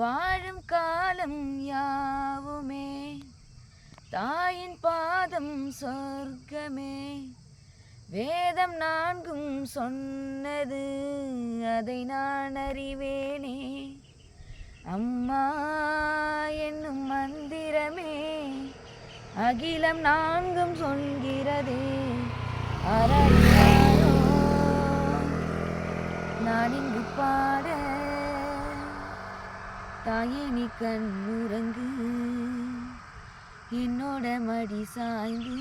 வாழும் காலம் யாவுமே? தாயின் பாதம் சொர்க்கமே. வேதம் நான்கும் சொன்னது அதை நான் அறிவேனே. அம்மா என்னும் மந்திரமே. அகிலம் நான்கும் சொல்கிறதே. அரணாரோ நான் இங்கு பாட தாயே நீ கண்ணுறங்கு என்னோட மடி சாய்ந்து.